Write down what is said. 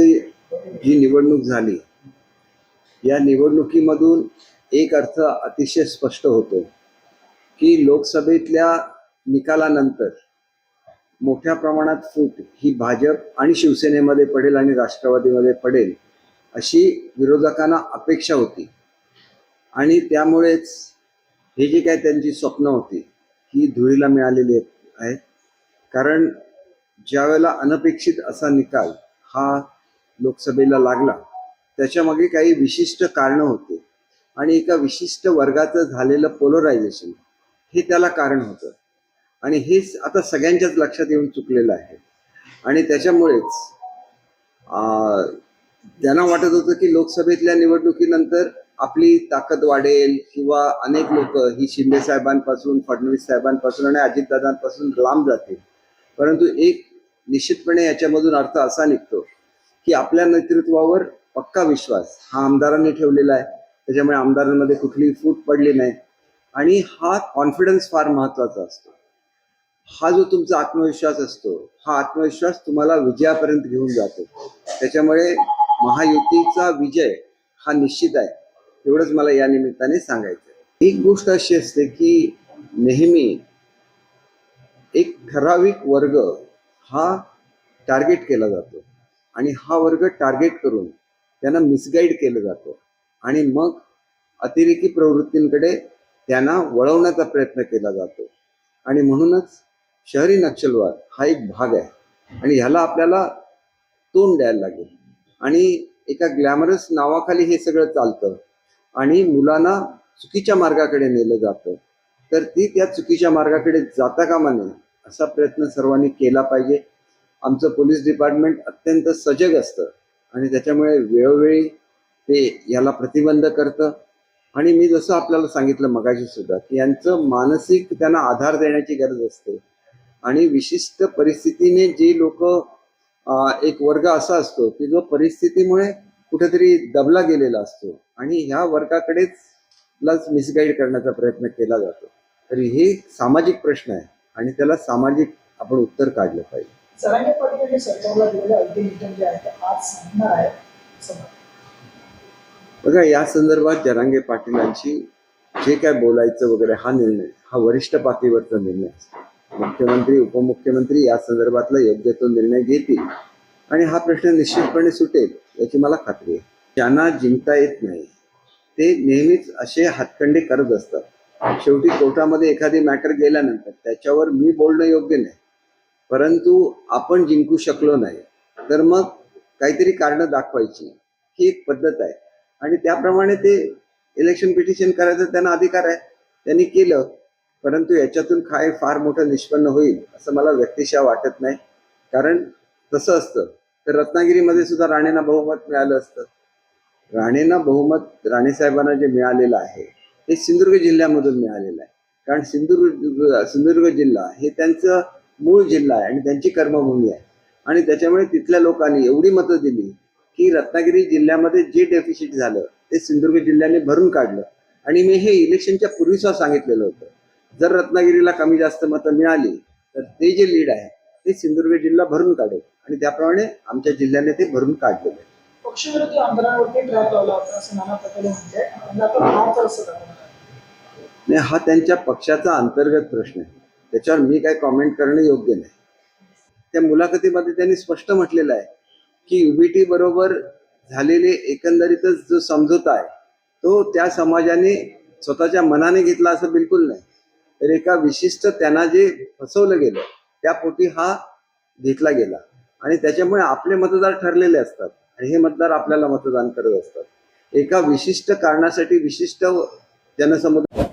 कालची ही निवडणूक झाली या निवडणुकीमधून एक अर्थ अतिशय स्पष्ट होतो की लोकसभेतल्या निकालानंतर मोठ्या प्रमाणात फूट ही भाजप आणि शिवसेनेमध्ये पडेल आणि राष्ट्रवादीमध्ये पडेल अशी विरोधकांना अपेक्षा होती. आणि त्यामुळेच हे जे काय त्यांची स्वप्न होती ही धुळीला मिळालेली आहेत. कारण ज्यावेळेला अनपेक्षित असा निकाल हा लोकसभेला लागला. त्याच्यामागे काही विशिष्ट कारणं होते. आणि एका विशिष्ट वर्गाचं झालेलं पोलरायझेशन हे त्याला कारण होतं. आणि हेच आता सगळ्यांच्याच लक्षात येऊन चुकलेलं आहे. आणि त्याच्यामुळेच त्यांना वाटत होतं की लोकसभेतल्या निवडणुकीनंतर आपली ताकद वाढेल किंवा अनेक लोक ही शिंदे साहेबांपासून फडणवीस साहेबांपासून आणि अजितदादांपासून लांब जातील. परंतु एक निश्चितपणे याच्यामधून अर्थ असा निघतो की आपल्या नेतृत्वावर पक्का विश्वास हा आमदारांनी ठेवलेला आहे. त्याच्यामुळे आमदारांमध्ये कुठलीही फूट पडली नाही. आणि हा कॉन्फिडन्स फार महत्त्वाचा असतो. हा जो तुमचा आत्मविश्वास असतो हा आत्मविश्वास तुम्हाला विजयापर्यंत घेऊन जातो. त्याच्यामुळे महायुतीचा विजय हा निश्चित आहे. एवढंच मला या निमित्ताने सांगायचं आहे. एक गोष्ट अशी असते की नेहमी एक ठराविक वर्ग हा टार्गेट केला जातो. आणि हा वर्ग टार्गेट करून त्यांना मिसगाईड केलं जातं. आणि मग अतिरेकी प्रवृत्तींकडे त्यांना वळवण्याचा प्रयत्न केला जातो. आणि म्हणूनच शहरी नक्षलवाद हा एक भाग आहे. आणि ह्याला आपल्याला तोंड द्यायला लागेल. आणि एका ग्लॅमरस नावाखाली हे सगळं चालतं. आणि मुलांना चुकीच्या मार्गाकडे नेलं जातं. तर ती त्या चुकीच्या मार्गाकडे जाता कामा नये असा प्रयत्न सर्वांनी केला पाहिजे. आमचं पोलीस डिपार्टमेंट अत्यंत सजग असतं आणि त्याच्यामुळे वेळोवेळी ते याला प्रतिबंध करतं. आणि मी जसं आपल्याला सांगितलं मगाशी सुद्धा की यांचं मानसिक त्यांना आधार देण्याची गरज असते. आणि विशिष्ट परिस्थितीने जे लोक एक वर्ग असा असतो की जो परिस्थितीमुळे कुठेतरी दबला गेलेला असतो आणि ह्या वर्गाकडेच लाच मिसगाईड करण्याचा प्रयत्न केला जातो. तर हे सामाजिक प्रश्न आहे आणि त्याला सामाजिक आपण उत्तर काढलं पाहिजे. जरांगे पाटील यांनी सरकारला दिलेलं अल्टिमेटम जे आहे ते आज सांगणार आहे बघा या संदर्भात जरांगे पाटीलांची जे काय बोलायचं वगैरे हा निर्णय हा वरिष्ठ पातळीवरचा निर्णय असतो. मुख्यमंत्री उपमुख्यमंत्री या संदर्भातला योग्य तो निर्णय घेतील. आणि हा प्रश्न निश्चितपणे सुटेल याची मला खात्री आहे. ज्यांना जिंकता येत नाही ते नेहमीच असे हातखंडे करत असतात. शेवटी कोर्टामध्ये एखादी मॅटर गेल्यानंतर त्याच्यावर मी बोलणं योग्य नाही. परंतु आपण जिंकू शकलो नाही तर मग काहीतरी कारणं दाखवायची ही एक पद्धत आहे. आणि त्याप्रमाणे ते इलेक्शन पिटिशन करायचा त्यांना अधिकार आहे. त्यांनी केलं परंतु याच्यातून काय फार मोठं निष्पन्न होईल असं मला व्यक्तिशः वाटत नाही. कारण तसं असतं तर रत्नागिरीमध्ये सुद्धा राणेंना बहुमत मिळालं असतं. राणेंना बहुमत राणेसाहेबांना जे मिळालेलं आहे हे सिंधुदुर्ग जिल्ह्यामधून मिळालेलं आहे. कारण सिंधुदुर्ग सिंधुदुर्ग जिल्हा हे त्यांचं मूळ जिल्हा आहे आणि त्यांची कर्मभूमी आहे. आणि त्याच्यामुळे तिथल्या लोकांनी एवढी मतं दिली की रत्नागिरी जिल्ह्यामध्ये जे डेफिसिट झालं ते सिंधुदुर्ग जिल्ह्याने भरून काढलं. आणि मी हे इलेक्शनच्या पूर्वीच सांगितलेलं होतं. जर रत्नागिरीला कमी जास्त मतं मिळाली तर ते जे लीड आहे ते सिंधुदुर्ग जिल्हा भरून काढेल. आणि त्याप्रमाणे आमच्या जिल्ह्याने ते भरून काढलेलं आहे. पक्षविरोधी आमदारांवरती ट्रॅप लावला होता असं नाना पटोले म्हणते आणि आपण हा असं दाखवणार नाही हा त्यांच्या पक्षाचा अंतर्गत प्रश्न आहे. त्याच्यावर मी काय कॉमेंट करणं योग्य नाही. त्या मुलाखतीमध्ये त्यांनी स्पष्ट म्हटलेलं आहे की युबीटी बरोबर झालेले एकंदरीतच जो समझोता आहे तो त्या समाजाने स्वतःच्या मनाने घेतला असं बिलकुल नाही. तर एका विशिष्ट त्यांना जे फसवलं गेलं त्या पोटी हा घेतला गेला. आणि त्याच्यामुळे आपले मतदार ठरलेले असतात आणि हे मतदार आपल्याला मतदान करत असतात. एका विशिष्ट कारणासाठी विशिष्ट जनसमुदाय